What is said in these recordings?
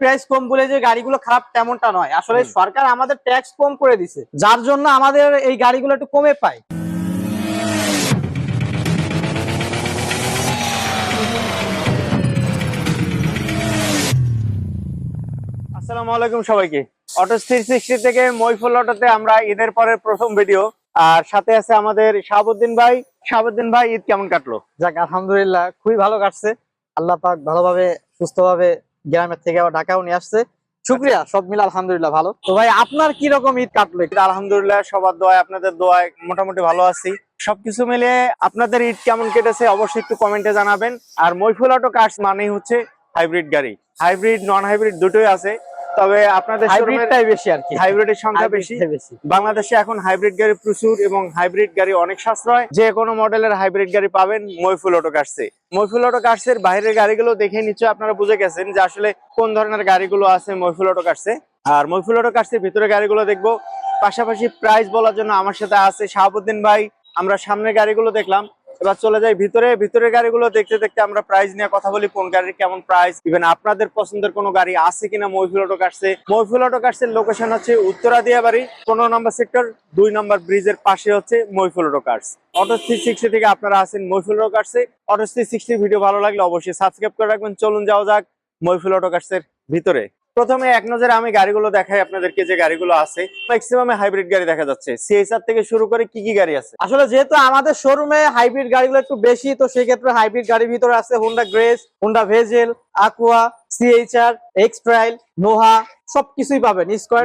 Price কম বলে যে গাড়িগুলো খারাপ তেমনটা নয়। আসলে সরকার আমাদের ট্যাক্স কম করে দিছে যার জন্য আমাদের এই গাড়িগুলো একটু কমে পায়। আসসালামু আলাইকুম সবাইকে। অটো থ্রি সিক্সটি থেকে মইফুল অটোতে আমরা ঈদের পরের প্রথম ভিডিও আর সাথে আছে আমাদের শাহাবুদ্দিন ভাই। শাহাবুদ্দিন ভাই ঈদ কেমন কাটলো? যাক আলহামদুলিল্লাহ খুবই ভালো কাটছে। আল্লাহ পাক ভালোভাবে সুস্থভাবে গ্রামের থেকে আবার ঢাকাও নিয়ে আসছে। শুক্রিয়া, সব মিলে আলহামদুলিল্লাহ ভালো। তো ভাই, আপনার কি রকম ঈদ কাটলো? আলহামদুলিল্লাহ, সবার দোয়ায়, আপনাদের দোয়ায় মোটামুটি ভালো আছি। সবকিছু মিলে আপনাদের ঈদ কেমন কেটেছে অবশ্যই একটু কমেন্টে জানাবেন। আর মৈফুল অটো কার্স মানেই হচ্ছে হাইব্রিড গাড়ি। হাইব্রিড, নন হাইব্রিড দুটোই আছে। তবে আপনাদের হাইব্রিডটাই বেশি আর কি। হাইব্রিডের সংখ্যা বেশি। বাংলাদেশে এখন হাইব্রিড গাড়ি প্রচুর এবং হাইব্রিড গাড়ি অনেক সাশ্রয়। যে কোনো মডেলের হাইব্রিড গাড়ি পাবেন মইফুল অটো কার্সে মইফুল অটো কার্সের বাইরের গাড়িগুলো দেখে নিশ্চয়ই আপনারা বুঝে গেছেন যে আসলে কোন ধরনের গাড়িগুলো আছে মইফুল অটো কার্সে আর মইফুল অটো কার্সের ভিতরে গাড়িগুলো দেখব। পাশাপাশি প্রাইস বলার জন্য আমার সাথে আছে শাহাবুদ্দিন ভাই। আমরা সামনের গাড়িগুলো দেখলাম। এবার চলে যাই ভিতরে। ভিতরের গাড়িগুলো দেখতে দেখতে আমরা প্রাইস নিয়ে কথা বলি, কোন গাড়ির কেমন প্রাইস ইভেন আপনাদের পছন্দের কোনো গাড়ি আছে কিনা মহিফুল অটো কার্সে মহিফুল অটো কার্সের লোকেশন হচ্ছে উত্তরা দিয়াবাড়ি, পনেরো নম্বর সেক্টর দুই নম্বর ব্রিজের পাশে হচ্ছে Mohiful auto cars auto three sixty থেকে আপনারা আছেন মহিফুল অটো কার্সে অটো থ্রি সিক্সটি ভিডিও ভালো লাগলে অবশ্যই সাবস্ক্রাইব করে রাখবেন। চলুন যাওয়া যাক মহিফুল অটো কার্সের ভিতরে। প্রথমে এক নজরে আমি গাড়িগুলো দেখাই আপনাদেরকে যে গাড়িগুলো আছে। ম্যাক্সিমাম হাইব্রিড গাড়ি দেখা যাচ্ছে। সিএসআর থেকে শুরু করে কি কি গাড়ি আছে? আসলে যেহেতু আমাদের শোরুমে হাইব্রিড গাড়িগুলো একটু বেশি তো সেই ক্ষেত্রে হাইব্রিড গাড়ির ভিতরে আছে Honda Grace Honda Vezel Aqua CHR X Trail Noah সবকিছুই পাবেন। স্কোয়ার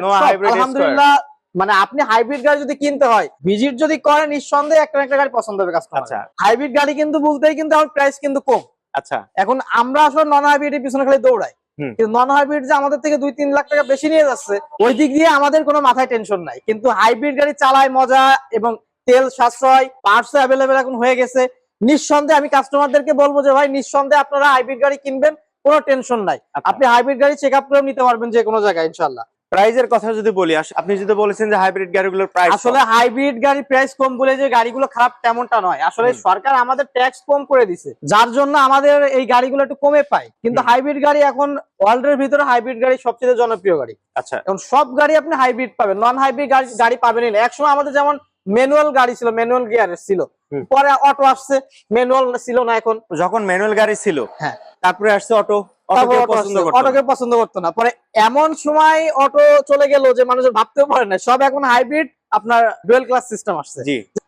আলহামদুলিল্লাহ। মানে আপনি হাইব্রিড গাড়ি যদি কিনতে হয় ভিজিট যদি করেন নিঃসন্দেহে একটা একটা গাড়ি পছন্দ হবে আচ্ছা। হাইব্রিড গাড়ি কিন্তু বলতেই কিন্তু আমার প্রাইস কিন্তু কম। আচ্ছা। এখন আমরা আসলে নন হাইব্রিডের পিছনে খালি দৌড়াই। নন হাইব্রিড যে আমাদের থেকে দুই তিন লাখ টাকা বেশি নিয়ে যাচ্ছে ওই দিক দিয়ে আমাদের কোনো মাথায় টেনশন নাই। কিন্তু হাইব্রিড গাড়ি চালায় মজা এবং তেল সাশ্রয় পার্টস অ্যাভেলেবেল এখন হয়ে গেছে। নিঃসন্দেহে আমি কাস্টমারদেরকে বলব যে ভাই নিঃসন্দেহে আপনারা হাইব্রিড গাড়ি কিনবেন কোনো টেনশন নাই। আচ্ছা। আপনি হাইব্রিড গাড়ি চেক আপ করেও নিতে পারবেন যে কোনো জায়গায় ইনশাল্লাহ প্রাইজের কথা যদি বলি আপনি যদি বলেছেন যে হাইব্রিড গাড়িগুলোর প্রাইস আসলে হাইব্রিড গাড়ি প্রাইস কম বলে যে গাড়িগুলো খারাপ তেমনটা নয়। আসলে সরকার আমাদের ট্যাক্স কম করে দিছে যার জন্য আমাদের এই গাড়িগুলো একটু কমে পায়। কিন্তু হাইব্রিড গাড়ি এখন ওয়ার্ল্ডের ভিতরে হাইব্রিড গাড়ি সবচেয়ে জনপ্রিয় গাড়ি। আচ্ছা। এখন সব গাড়ি আপনি হাইব্রিড পাবেন নন হাইব্রিড গাড়ি গাড়ি পাবেনই না। একসময় আমাদের যেমন ম্যানুয়াল গাড়ি ছিল ম্যানুয়াল গিয়ারের ছিল। পরে অটো আসছে ম্যানুয়াল ছিল না এখন। যখন ম্যানুয়াল গাড়ি ছিল হ্যাঁ। তারপরে আসছে অটো পছন্দ করতো না। অটোকে পছন্দ করতো না। পরে এমন সময় অটো চলে গেল যে মানুষের ভাবতেও পারে না। সব এখন হাইব্রিড আপনার ডুয়েল ক্লাস সিস্টেম আসছে।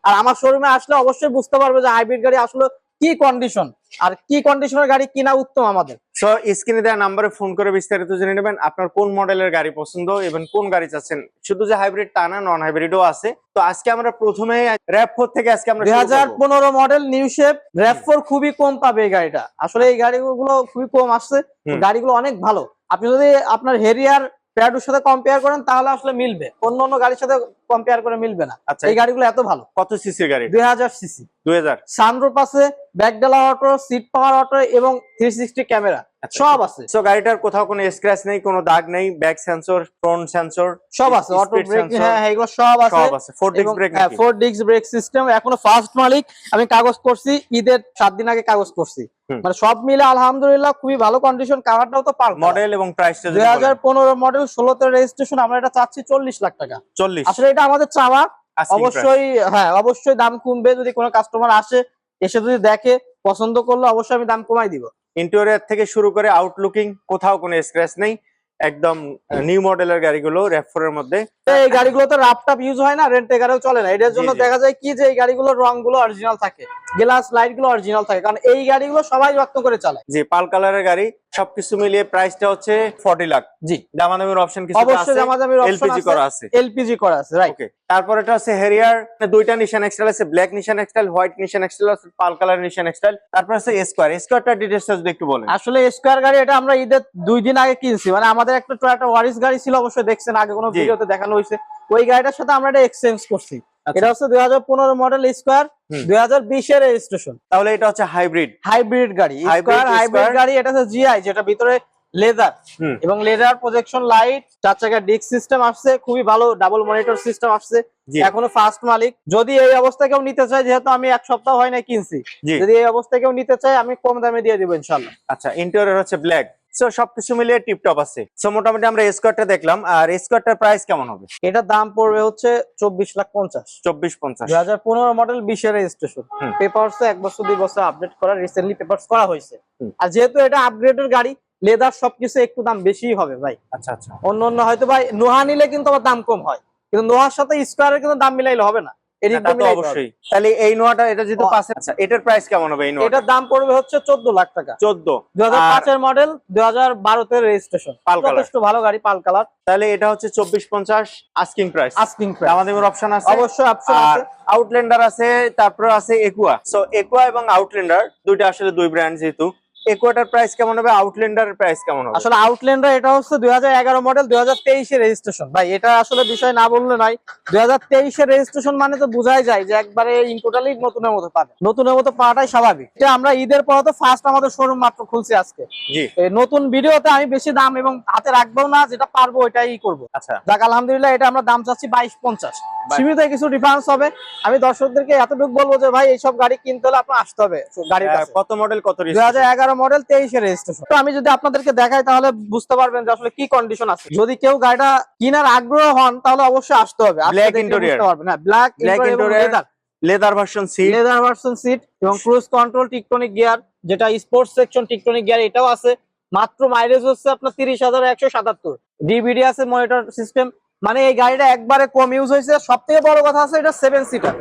আর আমার শোরুমে আসলে অবশ্যই বুঝতে পারবে যে হাইব্রিড গাড়ি আসলে কি কন্ডিশন আর কি কন্ডিশনের গাড়ি কিনা উত্তম আমাদের। সো স্ক্রিনে দেওয়া নাম্বারে ফোন করে বিস্তারিত জেনে নেবেন আপনার কোন মডেলের গাড়ি পছন্দ এবং কোন গাড়ি চাচ্ছেন। শুধু যে হাইব্রিড তা না নন হাইব্রিডও আছে। তো আজকে আমরা প্রথমে র্যাপ ফোর থেকে আজকে আমরা দুই শুরু হাজার করব। পনেরো মডেল নিউ শেপ র্যাফোর খুবই কম পাবে এই গাড়িটা। আসলে এই গাড়িগুলো খুবই কম আসছে। গাড়িগুলো অনেক ভালো। আপনি যদি আপনার হেরিয়ার প্যাডুর সাথে কম্পেয়ার করেন তাহলে আসলে মিলবে। অন্য অন্য গাড়ির সাথে কম্পেয়ার করে মিলবে না। আচ্ছা। এই গাড়িগুলো এত ভালো। কত সিসির গাড়ি? দুই হাজার সিসি দুই হাজার। সানরুপ আছে ব্যাকডালা অটো সিট পাওয়ার অটো এবং থ্রি সিক্সটি ক্যামেরা। সব আছে। সো গাড়িটার কোথাও কোনো স্ক্র্যাচ নেই কোনো দাগ নেই ব্যাক সেন্সর ফ্রন্ট সেন্সর সব আছে অটো ব্রেক হ্যাঁ হ্যাঁ, এগুলো সব আছে। সব আছে ফোর ডিস্ক ব্রেক নাকি ফোর ডিস্ক ব্রেক সিস্টেম এখনও ফার্স্ট মালিক আমি কাগজ করছি ঈদের সাত দিন আগে কাগজ করছি। মানে সব মিলে আলহামদুলিল্লাহ খুবই ভালো কন্ডিশন কাভারটাও তো পার মডেল এবং প্রাইসটা দুই হাজার পনেরো মডেল ষোলোতে রেজিস্ট্রেশন আমরা এটা চাচ্ছি চল্লিশ লাখ টাকা। চল্লিশ। আসলে এটা আমাদের চাওয়া। অবশ্যই হ্যাঁ অবশ্যই দাম কমবে যদি কোনো কাস্টমার আসে এসে যদি দেখে পছন্দ করলে অবশ্যই আমি দাম কমাই দিব। ইন্টেরিয়র থেকে শুরু করে আউটলুকিং কোথাও কোনো স্ক্র্যাচ নেই একদম নিউ মডেলের গাড়িগুলো র্যাপ4 এর মধ্যে। তো এই গাড়িগুলোতে রাপটাপ ইউজ হয় না রেন্ট গাড়িও চলে না। এটার জন্য। দেখা যায় কি যে এই গাড়িগুলোর রংগুলো অরিজিনাল থাকে। গ্লাস লাইটগুলো অরিজিনাল থাকে। কারণ এই গাড়িগুলো সবাই রক্ত করে চালায়। জি পাল কালারের গাড়ি সবকিছু মিলিয়ে প্রাইসটা হচ্ছে 40 লাখ। জি। দামাদামির অপশন কিছু অবশ্যই অপশন এলপিজি করা আছে। এলপিজি করা আছে রাইট ওকে তারপর এটা আছে হেরিয়ার দুইটা নিশান এক্সটাইল আছে ব্ল্যাক নিশান এক্সটাইল হোয়াইট নিশান এক্সটাইল আছে পাল কালার নিশান এক্সটাইল তারপর আছে স্কোয়ার স্কোয়ারটা ডিটেইলসটা যদি একটু বলেন। আসলে স্কোয়ার গাড়ি এটা আমরা ঈদের দুই দিন আগে কিনছি মানে আমাদের একটা টয়োটা ওয়ারিস গাড়ি ছিল অবশ্যই দেখছেন আগে কোনো। ভিডিওতে দেখানো হয়েছে। ওই গাড়িটার সাথে আমরা এটা এক্সচেঞ্জ করছি। আচ্ছা। এটা হচ্ছে দুই হাজার পনেরো মডেল স্কোয়ার। দুই বিশের রেজিস্ট্রেশন তাহলে এটা হচ্ছে হাইব্রিড হাইব্রিড গাড়ি। স্কোয়ার হাইব্রিড গাড়ি এটা হচ্ছে জিআই যেটা ভিতরে লেদার এবং লেদার প্রজেকশন লাইট চার চাকার ডিস্ক সিস্টেম আসছে খুবই ভালো ডাবল মনিটর সিস্টেম আসছে। এখনও ফার্স্ট মালিক। যদি এই অবস্থায় কেউ নিতে চায় যেহেতু আমি এক সপ্তাহ হয় না কিনছি যদি এই অবস্থায় কেউ নিতে চায় আমি কম দামে দিয়ে দিব ইনশাল্লাহ আচ্ছা ইন্টেরিয়র হচ্ছে ব্ল্যাক সো সবকিছু মিলিয়ে টিপটপ আছে। সো মোটামুটি আমরা স্কোয়ারটা দেখলাম। আর স্কোয়ারটার প্রাইস কেমন হবে? এটার দাম পড়বে হচ্ছে চব্বিশ লাখ পঞ্চাশ। চব্বিশ পঞ্চাশ। হাজার পনেরো মডেল বিশের রেজিস্ট্রেশন এক বছর দুই বছর আপডেট করা রিসেন্টলি পেপারস করা হয়েছে। আর যেহেতু এটা আপগ্রেডের গাড়ি লেদার সবকিছু একটু দাম বেশি হবে ভাই। আচ্ছা আচ্ছা। অন্য অন্য হয়তো ভাই নোহা নিলে কিন্তু আবার দাম কম হয়। কিন্তু নোহার সাথে স্কোয়ারের কিন্তু দাম মিলাইলে হবে না। হবে। অবশ্যই। তাহলে এই নোয়াটা এটা যেহেতু পাশে আচ্ছা এটার প্রাইস কেমন হবে এই এটার দাম পড়বে হচ্ছে চোদ্দ লাখ টাকা। Model registration pearl colour. যথেষ্ট ভালো গাড়ি পাল কালার। তাহলে এটা হচ্ছে চব্বিশ পঞ্চাশ আস্কিং প্রাইস আস্কিং প্রাইস আমাদের অপশন আছে। অবশ্যই অপশন আর আছে। আউটল্যান্ডার আছে তারপরে আছে একুয়া সো একুয়া এবং আউটল্যান্ডার দুইটা আসলে দুই ব্র্যান্ড যেহেতু। একুয়াটার প্রাইস কেমন হবে? আউটল্যান্ডারের প্রাইস কেমন হবে? আসলে আউটল্যান্ডার এটা হচ্ছে 2011 মডেল রেজিস্ট্রেশন ভাই এটা আসলে বিষয় না বললে রেজিস্ট্রেশন মানে তো বোঝাই যায় যে একবারে নতুনের মতো পাবে। নতুনের মতো পাওয়াটাই স্বাভাবিক। এটা আমরা ঈদের পর তো ফার্স্ট আমাদের শোরুম মাত্র খুলছি আজকে। নতুন ভিডিওতে আমি বেশি দাম এবং হাতে রাখব না যেটা পারব ওইটাই করব। আচ্ছা। যাক আলহামদুলিল্লাহ এটা আমরা দাম চাচ্ছি 2250 সীমিত কিছু ডিফারেন্স হবে। আমি দর্শকদেরকে এতটুকু বলব যে ভাই এইসব গাড়ি কিনতে হলে আপনার আসতে হবে। গাড়ি হ্যাঁ, কত মডেল কত 2011 তেরো মডেল তেইশের রেজিস্ট্রেশন তো আমি যদি আপনাদেরকে দেখাই তাহলে বুঝতে পারবেন যে আসলে কি কন্ডিশন আছে। যদি কেউ গাড়িটা কেনার আগ্রহ হন তাহলে অবশ্যই আসতে হবে। Leather version seat leather version seat এবং ক্রুজ কন্ট্রোল টিকটনিক গিয়ার যেটা স্পোর্টস সেকশন টিকটনিক গিয়ার এটাও আছে। মাত্র মাইলেজ হচ্ছে আপনার তিরিশ হাজার একশো সাতাত্তর। ডিভিডি আছে মনিটর সিস্টেম মানে এই গাড়িটা একবারে কম ইউজ হয়েছে। সব থেকে বড় কথা আছে এটা সেভেন সিটার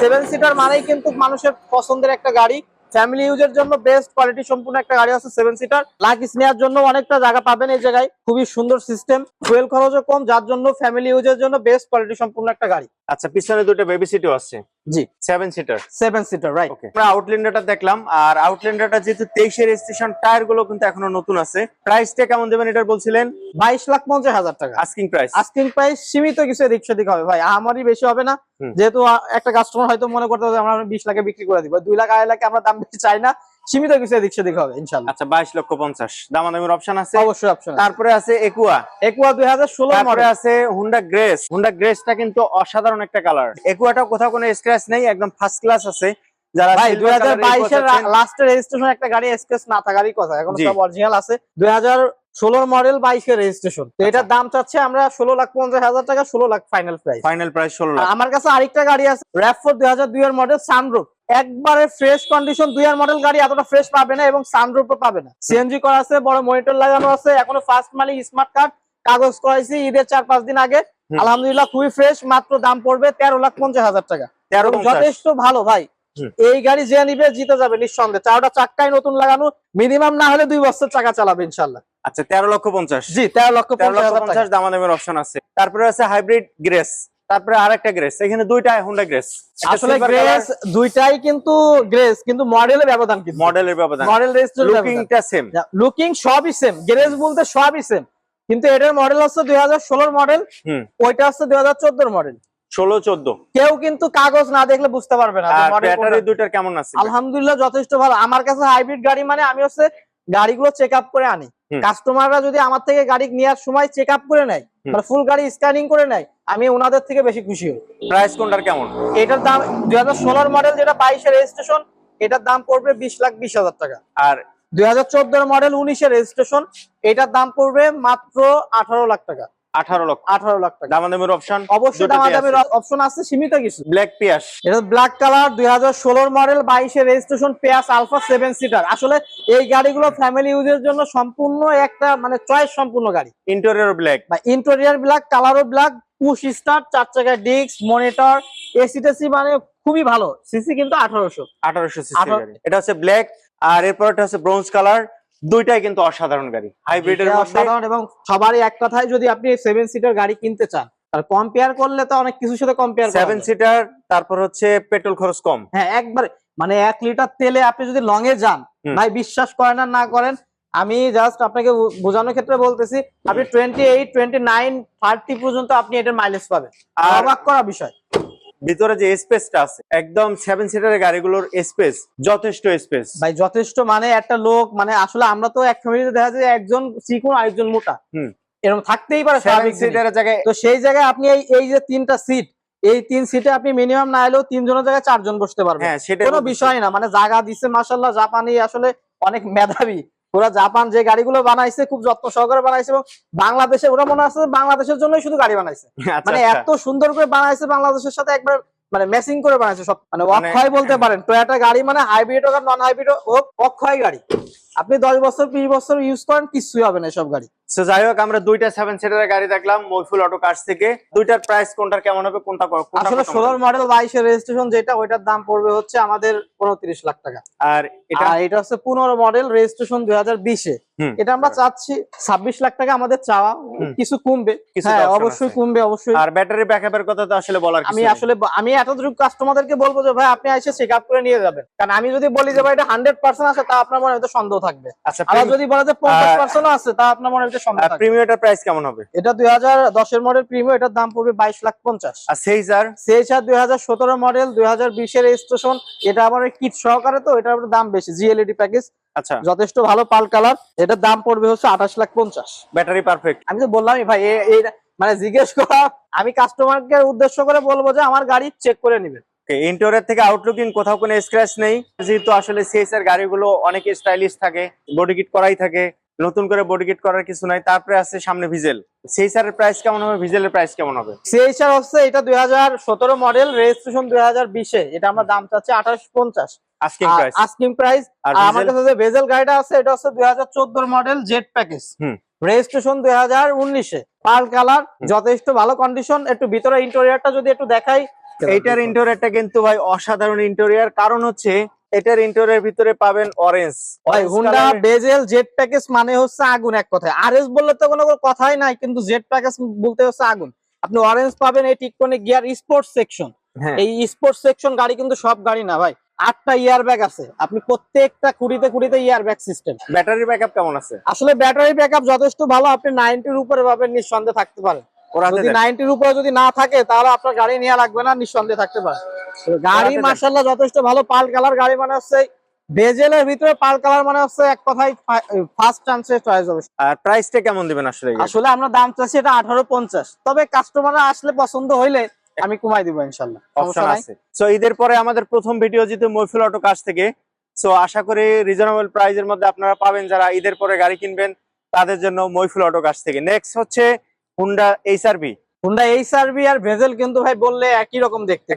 সেভেন সিটার মানেই কিন্তু মানুষের পছন্দের একটা গাড়ি। ফ্যামিলি ইউজের জন্য বেস্ট কোয়ালিটি সম্পূর্ণ একটা গাড়ি আছে সেভেন সিটার লাকিস নেওয়ার জন্য অনেকটা জায়গা পাবেন এই জায়গায়। খুবই সুন্দর সিস্টেম ফুয়েল খরচও কম, যার জন্য ফ্যামিলি ইউজের জন্য বেস্ট কোয়ালিটি সম্পূর্ণ একটা গাড়ি। আচ্ছা পিছনে দুটো বেবি সিটও আছে। জি। Seven seater seven seater right আমরা আউটল্যান্ডারটা দেখলাম আর আউটল্যান্ডারটা যেহেতু তেইশের স্টেশন টায়ারগুলো কিন্তু এখনও নতুন আছে। প্রাইসটা কেমন দেবেন এটা বলছিলেন? বাইশ লাখ পঞ্চাশ হাজার টাকা। আস্কিং প্রাইস আস্কিং প্রাইস সীমিত কিছু এদিক সেদিক হবে। ভাই আমারই বেশি হবে না। যেহেতু একটা কাস্টমার হয়তো মনে করতে হবে আমরা বিশ লাখে বিক্রি করে দিব। দুই লাখ আড়াই লাখে আমরা দাম বেশি চাই না। সীমিত কিছু এদিক সেদিক হবে ইনশাল্লাহ আচ্ছা বাইশ লক্ষ পঞ্চাশ। দামাদামির অপশন আছে? অবশ্যই অপশন তারপরে আছে একুয়া একুয়া দুই হাজার ষোলো তারপরে মডেল আছে হুন্ডা গ্রেস হুন্ডা গ্রেসটা কিন্তু অসাধারণ একটা কালার একুয়াটা কোথাও কোনো স্ক্র্যাচ নেই একদম ফার্স্ট ক্লাস আছে। যারা ভাই silver দুই হাজার colour এর লাস্টের রেজিস্ট্রেশন একটা গাড়ি এক্সপ্রেস না থাকারই কথা। এখন সব অরিজিনাল আছে। দুই হাজার ষোলোর মডেল বাইশের রেজিস্ট্রেশন তো এটার দাম চাচ্ছে আমরা ষোলো লাখ পঞ্চাশ হাজার টাকা ষোলো lakh final price final price ষোলো লাখ। আমার কাছে আরেকটা গাড়ি আছে র্যাফোর দুই হাজার দুই এর মডেল সানরুফ একবারে ফ্রেশ কন্ডিশন দুই এর মডেল গাড়ি এতটা ফ্রেশ পাবে না এবং সানরুফও পাবে না। সিএনজি করা আছে বড় মনিটর লাগানো আছে এখনও ফার্স্ট মালিক স্মার্ট কার্ড কাগজ করাইছি ঈদের চার পাঁচ দিন আগে। আলহামদুলিল্লাহ খুবই ফ্রেশ মাত্র দাম পড়বে তেরো লাখ পঞ্চাশ হাজার টাকা। তেরো যথেষ্ট ভালো ভাই। এই গাড়ি যে নিবে জিতে যাবে নিঃসন্দেহে। চারটা চাক্কায় নতুন লাগানো মিনিমাম না হলে দুই বছর চাকা চালাবে ইনশাল্লাহ আচ্ছা তেরো লক্ষ পঞ্চাশ। জি তেরো লক্ষ পঞ্চাশ লক্ষ হাজার পঞ্চাশ দামাদামের অপশন আছে। তারপরে আছে হাইব্রিড গ্রেস তারপরে আরেকটা গ্রেস এখানে দুইটা হুন্ডা গ্রেস আসলে গ্রেস দুইটাই কিন্তু গ্রেস কিন্তু মডেলের ব্যবধান কিন্তু। মডেলের ব্যবধান। মডেল লুকিংটা সেম লুকিং সবই সেম গ্যারেজ বলতে সবই সেম কিন্তু এটার মডেল হচ্ছে দুই হাজার ষোলোর মডেল ওইটা হচ্ছে দুই হাজার চোদ্দোর মডেল ষোলো চোদ্দ। কেউ কিন্তু কাগজ না দেখলে বুঝতে পারবে না ব্যাটারি দুইটার কেমন আছে? আলহামদুলিল্লাহ যথেষ্ট ভালো। আমার কাছে হাইব্রিড গাড়ি মানে আমি হচ্ছে গাড়িগুলো চেক আপ করে আনি। কাস্টমাররা যদি আমার থেকে গাড়ি নেওয়ার সময় চেক আপ করে নেয়। মানে ফুল গাড়ি স্ক্যানিং করে নেয় আমি ওনাদের থেকে বেশি খুশি হই। প্রাইস কোনটার কেমন? এটার দাম দুই হাজার ষোলোর মডেল যেটা বাইশের রেজিস্ট্রেশন এটার দাম পড়বে বিশ লাখ বিশ হাজার টাকা। আর দুই হাজার চোদ্দোর মডেল উনিশের রেজিস্ট্রেশন এটার দাম পড়বে মাত্র আঠারো লাখ টাকা। আঠারো লক্ষ। আঠারো লাখ টাকা। দামাদামের অপশন অবশ্যই দামাদামির অপশন আছে সীমিত কিছু। ব্ল্যাক এটা ব্ল্যাক কালার দুই হাজার ষোলোর মডেল বাইশের রেজিস্ট্রেশন আলফা সেভেন সিটার আসলে এই গাড়িগুলো ফ্যামিলি ইউজের জন্য সম্পূর্ণ একটা মানে চয়েস সম্পূর্ণ গাড়ি। ইন্টেরিয়র ব্ল্যাক বা ইন্টেরিয়ার ব্ল্যাক কালারও ব্ল্যাক পুশ স্টার্ট চার চাকায় ডিস্ক মনিটর এসি টেসি মানে খুবই ভালো। সিসি কিন্তু আঠারোশো। আঠারোশো সিসি এটা হচ্ছে ব্ল্যাক আর এরপর এটা হচ্ছে ব্রোঞ্জ কালার দুইটাই কিন্তু অসাধারণ গাড়ি। হাইব্রিডের মধ্যে সাধারণ এবং সবারই এক কথায় যদি আপনি সেভেন সিটার গাড়ি কিনতে চান তাহলে কম্পেয়ার করলে তো অনেক কিছুর সাথে কম্পেয়ার সেভেন সিটার তারপর হচ্ছে পেট্রোল খরচ কম। হ্যাঁ একবার মানে এক লিটার তেলে আপনি যদি লং এ যান ভাই বিশ্বাস করেন আর না করেন আমি জাস্ট আপনাকে বোঝানোর ক্ষেত্রে বলতেছি আপনি twenty eight twenty nine thirty পর্যন্ত আপনি এটার মাইলেজ পাবেন। অবাক করা বিষয়। ভিতরে যে স্পেসটা আছে একদম সেভেন সিটারের গাড়িগুলোর স্পেস যথেষ্ট স্পেস ভাই যথেষ্ট মানে একটা লোক মানে আসলে আমরা তো এক ফ্যামিলিতে দেখা যায় একজন চিকুন আরেকজন মোটা। হুম। এরকম থাকতেই পারে স্বাভাবিক। সিটারের জায়গায় তো সেই জায়গায় আপনি এই এই যে তিনটা সিট এই তিন সিটে আপনি মিনিমাম না এলেও তিনজনের জায়গায় চারজন বসতে পারবেন। হ্যাঁ সেটা কোনো বিষয় না মানে জায়গা দিচ্ছে মাসাল্লাহ জাপানি আসলে অনেক মেধাবী। ওরা জাপান যে গাড়িগুলো বানাইছে খুব যত্ন সহকারে বানাইছে এবং বাংলাদেশে ওরা মনে আছে বাংলাদেশের জন্যই শুধু গাড়ি বানাইছে। আচ্ছা মানে আচ্ছা। এত সুন্দর করে বানাইছে বাংলাদেশের সাথে একবার মানে মেসিং করে বানাইছে সব। মানে মানে- অক্ষয় বলতে পারেন টয়োটা গাড়ি মানে হাইব্রিড হোক আর নন হাইব্রিড হোক অক্ষয় গাড়ি। আপনি দশ বছর বিশ বছর ইউজ করেন কিছুই হবে না সব গাড়ি। So, যাই হোক আমরা দুইটা সেভেন সিটারের গাড়ি দেখলাম মইফুল অটো কার্স থেকে। দুইটার প্রাইস কোনটার কেমন হবে কোনটা আসলে ষোলোর? মডেল বাইশের রেজিস্ট্রেশন যেটা ওইটার দাম পড়বে হচ্ছে আমাদের উনত্রিশ লাখ টাকা। আর এটা? এটা হচ্ছে পনেরো মডেল রেজিস্ট্রেশন দুই হাজার বিশে। এটা আমরা চাচ্ছি ছাব্বিশ লাখ টাকা আমাদের চাওয়া। কিছু কমবে। হ্যাঁ অবশ্যই কমবে অবশ্যই। আর ব্যাটারি ব্যাকআপের কথা তো আসলে বলার আমি। আসলে আমি এতটুকু কাস্টমারদেরকে বলব যে ভাই আপনি এসে চেক আপ করে নিয়ে যাবেন। কারণ আমি যদি বলি যে ভাই এটা হান্ড্রেড পার্সেন্ট আছে তা আপনার মনে হয়তো সন্দেহ থাকবে। আচ্ছা যদি বলে যে পঞ্চাশ আর- পার্সেন্ট আছে তা আপনার মনে প্রিমিয়ারটার প্রাইস কেমন হবে? এটা মডেল প্রিমিয়াম এটার দাম পড়বে বাইশ লাখ পঞ্চাশ। আর সেইজার মডেল বিশের রেজিস্ট্রেশন এটা আবার কিট সহকারে তো এটার দাম বেশি জিএলইডি প্যাকেজ আচ্ছা। যথেষ্ট ভালো পাল কালার এটার দাম পড়বে হচ্ছে আঠাশ লাখ পঞ্চাশ। ব্যাটারি পারফেক্ট আমি তো বললামই ভাই এই মানে জিজ্ঞেস করা আমি কাস্টমারকে উদ্দেশ্য করে বলব যে আমার গাড়ি চেক করে নিবে ইন্টোরিয়ার থেকে আউটলুকিং কোথাও কোনো স্ক্র্যাচ নেই। যেহেতু আসলে সিএসআর গাড়িগুলো অনেক স্টাইলিশ থাকে বডি কিট করাই থাকে নতুন করে বডি কিট করার কিছু নাই তারপরে আছে সামনে ভিজেল সিএসআর এর প্রাইস কেমন হবে? ভিজেলের প্রাইস কেমন হবে? সিএইচআর হচ্ছে এটা দুই হাজার সতেরো মডেল রেজিস্ট্রেশন দুই হাজার এটা আমরা দাম চাচ্ছি আঠাশ পঞ্চাশ। আস্কিং প্রাইস আস্কিং প্রাইস আর আমার কাছে যে ভেজেল গাড়িটা আছে এটা হচ্ছে দুই হাজার চোদ্দোর মডেল জেট প্যাকেজ হুম। রেজিস্ট্রেশন দুই হাজার উনিশে। পাল কালার যথেষ্ট ভালো কন্ডিশন একটু ভিতরে ইন্টেরিয়রটা যদি একটু দেখাই এইটার ইন্টোরিয়ারটা কিন্তু ভাই অসাধারণ ইন্টোরিয়ার কারণ হচ্ছে এটার ইন্টোরিয়ার ভিতরে পাবেন অরেঞ্জ ভাই হুন্ডা বেজেল জেট প্যাকেজ মানে হচ্ছে আগুন এক কথায়। আরএস বললে তো কোনো কথাই নাই কিন্তু জেট প্যাকেজ বলতে হচ্ছে আগুন। আপনি অরেঞ্জ পাবেন এই টিকটনিক গিয়ার স্পোর্টস সেকশন এই স্পোর্টস সেকশন গাড়ি কিন্তু সব গাড়ি না ভাই। আটটা ইয়ার ব্যাগ আছে। আপনি প্রত্যেকটা কুড়িতে কুড়িতে air bag system battery backup কেমন আছে? আসলে ব্যাটারি ব্যাকআপ যথেষ্ট ভালো আপনি নাইনটির উপরে পাবেন নিঃসন্দেহে থাকতে পারেন। যদি উপরে যদি না থাকে তাহলে আপনার গাড়ি লাগবে না নিঃসন্দেহে থাকতে তবে গাড়ি। যথেষ্ট ভালো পাল কালার গাড়ি মানে হচ্ছে বেজেলের ভিতরে পাল কালার মানে হচ্ছে এক কথায় ফার্স্ট চান্সে চয়েস হবে। আর প্রাইসটা কেমন দিবেন আসলে আসলে আমরা দাম চাচ্ছি এটা আঠারো পঞ্চাশ। তবে কাস্টমাররা আসলে পছন্দ হইলে আমি কমাই দিব ইনশাল্লাহ সমস্যা অপশন আছে। সো ঈদের পরে আমাদের প্রথম ভিডিও যেহেতু মৈফুল অটো কাছ থেকে সো আশা করি রিজনেবল প্রাইজের মধ্যে আপনারা পাবেন যারা ঈদের পরে গাড়ি কিনবেন তাদের জন্য মৈফুল অটো কাছ থেকে। নেক্সট হচ্ছে হুন্ডা এইচআরবি হুন্ডা এইচআরবি আর ভেজেল কিন্তু ভাই বললে একই রকম দেখতে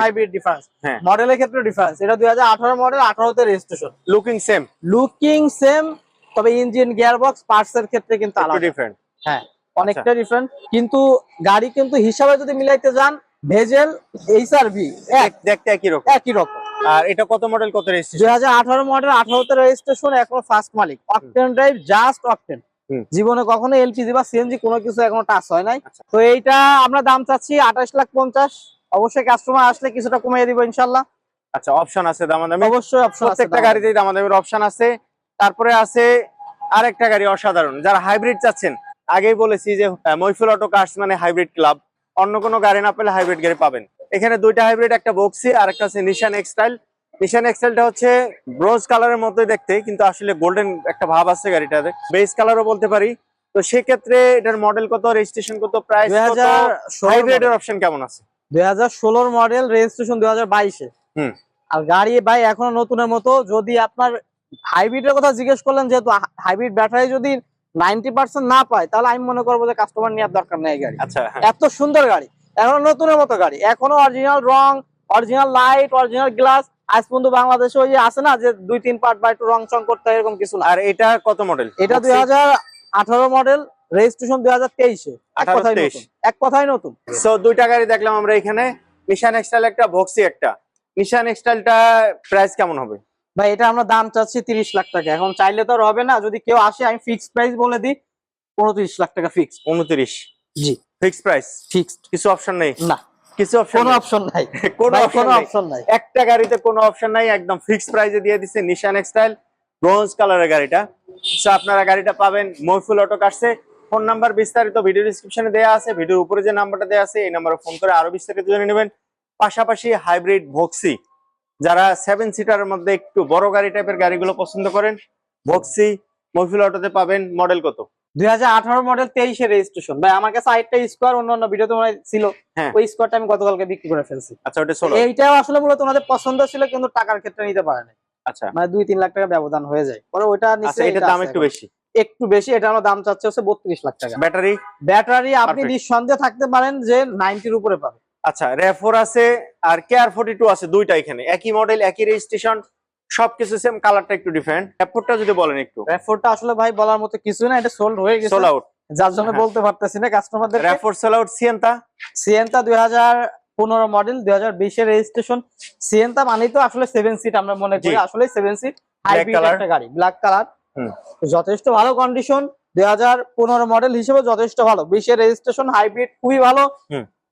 হাইব্রিড ডিফারেন্স হ্যাঁ। মডেলের ক্ষেত্রে ডিফারেন্স এটা দুই হাজার আঠারো মডেল আঠারোতে registration looking same looking same তবে ইঞ্জিন গিয়ার বক্স পার্টস এর ক্ষেত্রে কিন্তু আলাদা। ডিফারেন্ট হ্যাঁ অনেকটা ডিফারেন্ট কিন্তু গাড়ি কিন্তু হিসাবে যদি মিলাইতে যান ভেজেল এইচআরভি এক। দেখতে একই রকম। একই রকম। আর এটা কত মডেল কত রেজিস্ট্রেশন হাজার আঠারো মডেল আঠারোতে রেজিস্ট্রেশন এখন ফার্স্ট মালিক। Octane drive just octane. জীবনে কখনো এলপিজি বা সিএনজি কোনো কিছু এখনও টাচ হয় নাই। আচ্ছা। তো এইটা আমরা দাম চাচ্ছি আঠাশ লাখ পঞ্চাশ। অবশ্যই কাস্টমার আসলে কিছুটা কমিয়ে দিব ইনশাল্লাহ। আচ্ছা অপশন আছে দামাদামি অবশ্যই অপশন আছে প্রত্যেকটা দাম। গাড়িতেই দামাদামির অপশন আছে। তারপরে আছে আরেকটা গাড়ি অসাধারণ। যারা হাইব্রিড চাচ্ছেন আগেই বলেছি যে মৈফুল অটো কার্স মানে হাইব্রিড ক্লাব অন্য কোনো গাড়ি না পেলে হাইব্রিড গাড়ি পাবেন। এখানে দুইটা হাইব্রিড একটা বক্সি আর একটা হচ্ছে নিশান এক্সটাইল নিশান এক্সটাইলটা হচ্ছে ব্রোঞ্জ কালারের মতোই দেখতে কিন্তু আসলে গোল্ডেন একটা ভাব আছে গাড়িটাতে। বেস কালারও বলতে পারি। তো সেক্ষেত্রে এটার মডেল কত রেজিস্ট্রেশন কত প্রাইস কত হাইব্রিডের অপশন কেমন আছে? দুই হাজার ষোলোর মডেল রেজিস্ট্রেশন দুই হাজার বাইশে। হুম। আর গাড়ি ভাই এখনও নতুনের মতো যদি আপনার হাইব্রিডের কথা জিজ্ঞেস করলেন যেহেতু হাইব্রিড ব্যাটারি যদি নাইনটি পার্সেন্ট না পায় তাহলে আমি মনে করব যে কাস্টমার নেওয়ার দরকার নেই গাড়ি। আচ্ছা এত সুন্দর গাড়ি। এখনও নতুনের মতো গাড়ি। এখনও অরিজিনাল রং অরিজিনাল লাইট অরিজিনাল গ্লাস আজ পর্যন্ত বাংলাদেশে ওই যে আছে না যে দুই তিন পার্ট বা একটু রং চং করতে এরকম কিছু না। আর এটা কত মডেল এটা দুই হাজার আঠারো মডেল রেজিস্ট্রেশন দুই হাজার তেইশে। এক 18 কথাই নতুন। এক কথাই নতুন। সো দুইটা গাড়ি দেখলাম আমরা এখানে। নিশান এক্সটাইল একটা ভক্সি একটা। নিশান এক্সটাইলটা প্রাইস কেমন হবে? ভাই এটা আমরা দাম চাচ্ছি তিরিশ লাখ টাকা। এখন চাইলে তো আর হবে না। যদি কেউ আসে আমি ফিক্সড প্রাইস বলে দিই পঁয়ত্রিশ লাখ টাকা ফিক্সড উনত্রিশ। জি। ফিক্স প্রাইস ফিক্সড কিছু অপশন নেই? না। কিছু অপশন অপশন নাই। কোনো অপশন অপশন নাই। একটা গাড়িতে কোনো অপশন নাই একদম ফিক্স প্রাইসে দিয়ে দিচ্ছে নিশান এক্সটাইল ব্রোঞ্জ কালারের গাড়িটা। সো আপনারা গাড়িটা পাবেন মহফুল অটো কাটছে ফোন নাম্বার বিস্তারিত ভিডিও ডিসক্রিপশনে দেওয়া আছে ভিডিওর উপরে যে নাম্বারটা দেওয়া আছে এই নাম্বারে ফোন করে আরও বিস্তারিত জেনে নেবেন। পাশাপাশি হাইব্রিড ভক্সি যারা সেভেন সিটারের মধ্যে একটু বড় গাড়ি টাইপের গাড়িগুলো পছন্দ করেন ভক্সি মহফিল অটোতে পাবেন মডেল কত? দুই হাজার আঠারো মডেল তেইশে রেজিস্ট্রেশন ভাই আমার কাছে আরেকটা স্কোয়ার অন্য অন্য ভিডিও তোমার ছিল। হ্যাঁ। ওই স্কোয়ারটা আমি গতকালকে বিক্রি করে ফেলছি। আচ্ছা ওটা ষোলো। এইটাও আসলে মূলত ওনাদের পছন্দ ছিল কিন্তু টাকার ক্ষেত্রে নিতে পারে না আচ্ছা। মানে দুই তিন লাখ টাকা ব্যবধান হয়ে যায়। পরে ওইটা আচ্ছা এটা দাম একটু বেশি। একটু বেশি এটা আমার দাম চাচ্ছে হচ্ছে বত্রিশ লাখ টাকা। ব্যাটারি? ব্যাটারি আপনি নিঃসন্দেহে থাকতে পারেন যে নাইনটির উপরে পাবেন আচ্ছা রেফোর আছে আর কেয়ার ফোর্টি টু আছে দুইটা এখানে। একই মডেল একই রেজিস্ট্রেশন সবকিছু সেম কালারটা একটু ডিফারেন্ট রেফোরটা যদি বলেন একটু। রেফোরটা আসলে ভাই বলার মতো কিছু না এটা সোল্ড হয়ে গেছে। সোল আউট যার জন্য হ্যাঁ। বলতে পারতেছি না কাস্টমারদের রেফোর সোল আউট সিয়েন্তা সিয়েন্তা দুই হাজার পনেরো মডেল দুই হাজার বিশের রেজিস্ট্রেশন সিয়েন্তা মানেই তো আসলে সেভেন সিট আমরা মনে করি। আসলে সেভেন সিট হাইব্রিড একটা গাড়ি ব্ল্যাক কালার যথেষ্ট ভালো কন্ডিশন দুই হাজার পনেরো মডেল হিসেবে যথেষ্ট ভালো। বিশের রেজিস্ট্রেশন হাইব্রিড খুবই ভালো।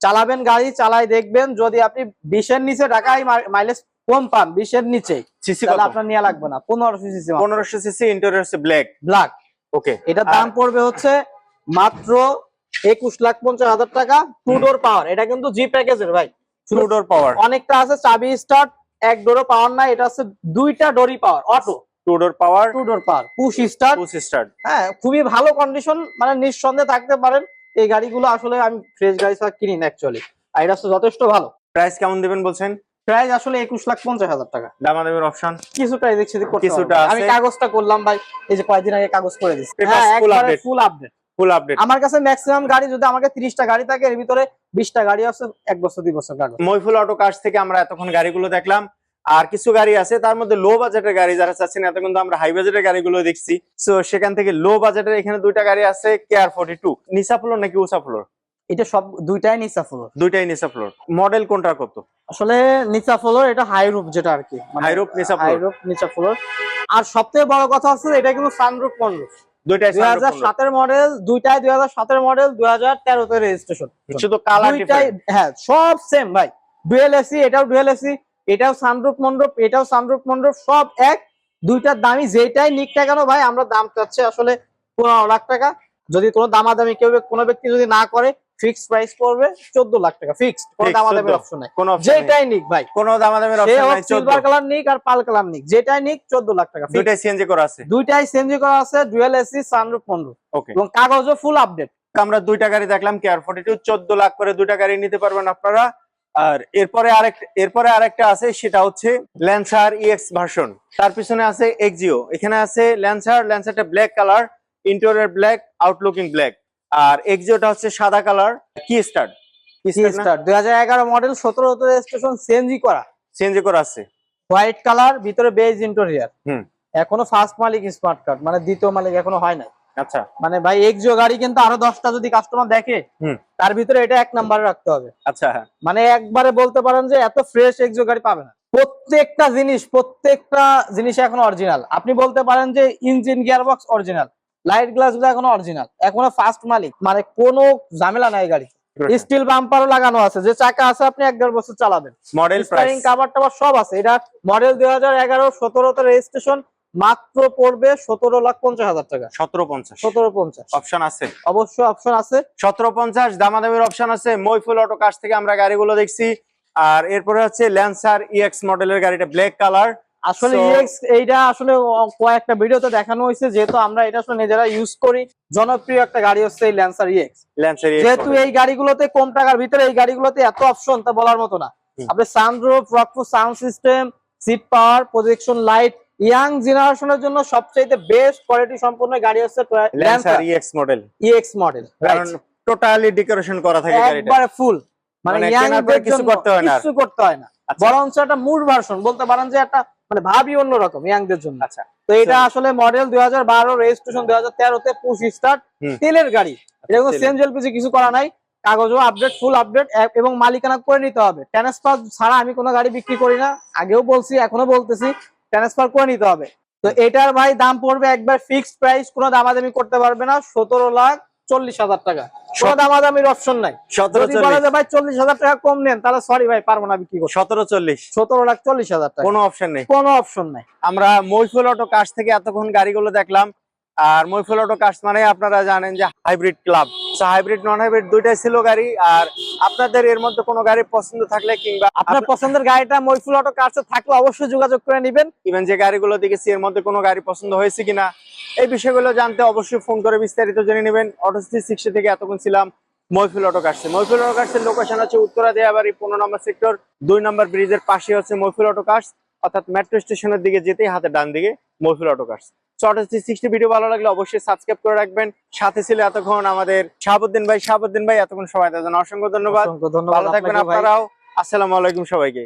চালাবেন গাড়ি চালাই দেখবেন। যদি আপনি বিশের নিচে ঢাকায় মাইলেজ কম পান বিশের নিচে। সিসি কত? আপনার নেওয়া লাগবে না। পনেরোশো সিসি পনেরোশো সিসি ইন্টেরিয়র হচ্ছে ব্ল্যাক ব্ল্যাক ওকে এটা দাম পড়বে হচ্ছে মাত্র একুশ লাখ পঞ্চাশ হাজার টাকা। টু ডোর পাওয়ার এটা কিন্তু জি প্যাকেজের ভাই। টু ডোর পাওয়ার অনেকটা আছে চাবি স্টার্ট এক ডোরও পাওয়ার না এটা হচ্ছে দুইটা ডোরই power auto two door power two door power push start push start হ্যাঁ খুবই ভালো কন্ডিশন মানে নিঃসন্দেহে থাকতে পারেন। এই গাড়িগুলো আসলে আমি ফ্রেশ গাড়ি কিনি না অ্যাকচুয়ালি আর এটা যথেষ্ট ভালো। প্রাইস কেমন দিবেন বলছেন? প্রাইস আসলে একুশ লাখ পঞ্চাশ হাজার টাকা। দামাদামের অপশন। কিছুটা এদিক সেদিক কিছুটা আমি কাগজটা করলাম ভাই এই যে কয়েকদিন আগে কাগজ করে দিচ্ছি ফুল আপডেট ফুল আপডেট আমার কাছে ম্যাক্সিমাম গাড়ি যদি আমাকে তিরিশটা গাড়ি থাকে এর ভিতরে গাড়ি আছে এক বছর দুই বছর কাগজ। মইফুল অটো কার্স থেকে আমরা এতক্ষণ গাড়িগুলো দেখলাম। আর কিছু গাড়ি আছে তার মধ্যে লো বাজেটের গাড়ি যারা চাচ্ছেন এত কিন্তু আমরা হাই বাজেটের গাড়িগুলো দেখছি। সো সেখান থেকে লো বাজেটের এখানে দুইটা গাড়ি আছে কেয়ার ফোর্টি টু নিসা ফ্লোর নাকি উষা ফ্লোর এটা সব দুইটাই নিচা ফ্লোর দুইটাই নিচা ফ্লোর মডেল কোনটা কত? আসলে নিচা ফ্লোর এটা হাই রুপ যেটা আর কি। High roof, নিচা floor। হাই রুপ নিচা ফ্লোর আর সবথেকে বড় কথা হচ্ছে এটা কিন্তু সানরুপ মডেল দুইটাই দুই হাজার সাতের মডেল দুইটাই দুই হাজার সাতের মডেল দুই হাজার তেরোতে রেজিস্ট্রেশন শুধু কালার দুইটাই হ্যাঁ সব সেম ভাই। ডুয়েল এসি এটাও ডুয়েল এসি এটাও সানরুপ মন্ডপ এটাও সানরুপ মন্ডপ সব এক। দুইটার দামই যেটাই নিক না কেন ভাই আমরা দাম চাচ্ছি আসলে পনেরো লাখ টাকা। যদি কোনো দামাদামি কেউ কোনো ব্যক্তি যদি না করে ফিক্সড প্রাইস পড়বে চোদ্দ লাখ টাকা ফিক্সড। কোনো দামাদামির 14 অপশন নাই। কোন অপশন যেটাই নিক ভাই। কোন দামাদামের অপশন নাই 14 সিলভার কালার নিক আর পাল কালার নিক যেটাই নিক চোদ্দ লাখ টাকা। দুইটাই সিএনজি করা আছে। দুইটাই সেঞ্জি করা আছে ডুয়েল এসি সানরুপ মন্ডপ ওকে এবং কাগজও ফুল আপডেট আমরা দুইটা গাড়ি দেখলাম কেয়ার ফোর্টি টু চোদ্দ লাখ করে দুইটা গাড়ি নিতে পারবেন আপনারা। আর এরপরে আরেক এরপরে আরেকটা আছে সেটা হচ্ছে ল্যান্সার ইএক্স ভার্সন তার পিছনে আছে এক্সিও এখানে আছে Lancer ল্যান্সারটা black colour interior black out looking black আর এক্সিওটা হচ্ছে সাদা কালার কি স্টার্ট কি স্টার দুই হাজার এগারো মডেল সতেরো রেজিস্ট্রেশন সিএনজি করা। সিএনজি করা আছে। হোয়াইট কালার ভিতরে বেজ ইন্টেরিয়ার হুম। এখনও ফার্স্ট মালিক স্মার্ট কার্ড মানে দ্বিতীয় মালিক এখনও হয় নাই। আচ্ছা। মানে ভাই এক্সিও গাড়ি কিন্তু আরও দশটা যদি কাস্টমার দেখে হুম। তার ভিতরে এটা এক নাম্বারে রাখতে হবে। আচ্ছা মানে একবারে বলতে পারেন যে এত ফ্রেশ এক্সিও গাড়ি পাবে না। প্রত্যেকটা জিনিস প্রত্যেকটা জিনিস এখন অরিজিনাল আপনি বলতে পারেন যে engine gear box original light গ্লাসগুলো এখনও অরিজিনাল এখনও ফার্স্ট মালিক। মানে কোনো ঝামেলা নাই গাড়ি স্টিল বাম্পারও লাগানো আছে। যে চাকা আছে আপনি এক দেড় বছর চালাবেন। মডেল স্টারিং প্রাইস কাভার টাভার সব আছে। এটা মডেল দুই হাজার এগারো সতেরোতে রেজিস্ট্রেশন মাত্র পড়বে সতেরো লাখ পঞ্চাশ হাজার টাকা। সতেরো পঞ্চাশ। সতেরো পঞ্চাশ। অপশন আছে। অবশ্য অপশন আছে। সতেরো পঞ্চাশ দামাদামির অপশন আছে। মইফুল অটো কাছ থেকে আমরা গাড়িগুলো দেখছি। আর এরপরে হচ্ছে ল্যান্সার ইএক্স মডেলের গাড়িটা ব্ল্যাক কালার আসলে EX এইটা আসলে কয়েকটা ভিডিওতে দেখানো হয়েছে যেহেতু আমরা এটা আসলে নিজেরা ইউজ করি। জনপ্রিয় একটা গাড়ি হচ্ছে এই ল্যান্সার ইএক্স ল্যান্সার যেহেতু এই গাড়িগুলোতে কম টাকার ভিতরে এই গাড়িগুলোতে এত অপশন তা বলার মতো না। আপনি sunroof Rockford sound system seat power projection light young জেনারেশনের জন্য সবচেয়ে বেস্ট কোয়ালিটি সম্পন্ন গাড়ি হচ্ছে Lancer EX model EX model কারণ টোটালি ডেকোরেশন করা থাকে গাড়িটা। একবারে ফুল মানে মানে ইয়াং কেনার কিছু করতে হয় না। কিছু করতে হয় না। আচ্ছা। বরঞ্চ একটা মুড ভার্সন বলতে পারেন যে একটা মানে ভাবি অন্যরকম ইয়াংদের জন্য। আচ্ছা। তো এটা আসলে মডেল দুই হাজার বারো রেজিস্ট্রেশন দুই হাজার তেরোতে পুশ স্টার্ট তেলের গাড়ি। এটা কোনো। চেঞ্জ এলপিজি কিছু করা নাই। কাগজও আপডেট ফুল আপডেট এবং মালিকানা করে নিতে হবে। ট্রান্সফার ছাড়া আমি কোনো গাড়ি বিক্রি করি না। আগেও বলছি এখনও বলতেছি ট্রান্সফার করে নিতে হবে। তো এটার ভাই দাম পড়বে একবার ফিক্সড প্রাইস কোনো দামাদামি করতে পারবে না। সতেরো লাখ চল্লিশ হাজার টাকা। কোনো দামাদামির অপশন নাই। ভাই চল্লিশ হাজার টাকা কম নেন তাহলে সরি ভাই পারব না বিক্রি করব? সতেরো চল্লিশ। সতেরো লাখ চল্লিশ হাজার টাকা। কোনো অপশন নেই। কোনো অপশন নাই। আমরা মহিফুল অটো কাছ থেকে এতক্ষণ গাড়িগুলো দেখলাম। আর মইফুল অটো কার্স মানে আপনারা জানেন যে hybrid club hybrid non hybrid দুইটাই ছিল গাড়ি। আর আপনাদের এর মধ্যে কোনো গাড়ি পছন্দ থাকলে কিংবা আপনার পছন্দের গাড়িটা মইফুল অটো কার্সে থাকলে অবশ্যই যোগাযোগ করে নেবেন। ইভেন যে গাড়িগুলো দেখেছি এর মধ্যে কোনো গাড়ি পছন্দ হয়েছে কিনা এই বিষয়গুলো জানতে অবশ্যই ফোন করে বিস্তারিত জেনে নেবেন। অটো সিক্সটি থেকে এতক্ষণ ছিলাম মইফুল অটো কার্সে মইফুল অটো কার্সের লোকেশন হচ্ছে উত্তরা দেয়াবাড়ি পনেরো নম্বর সেক্টর দুই নম্বর ব্রিজের পাশে হচ্ছে মইফুল অটো কার্স অর্থাৎ মেট্রো স্টেশনের দিকে যেতেই হাতে ডান দিকে Mohfil auto cars short sixty video ভালো লাগলে অবশ্যই সাবস্ক্রাইব করে রাখবেন। সাথে ছিল এতক্ষণ আমাদের শাহাবুদ্দিন ভাই। শাহাবুদ্দিন ভাই এতক্ষণ সবাই তাদের অসংখ্য ধন্যবাদ। ভালো থাকবেন আপনারাও। আসসালামু আলাইকুম সবাইকে।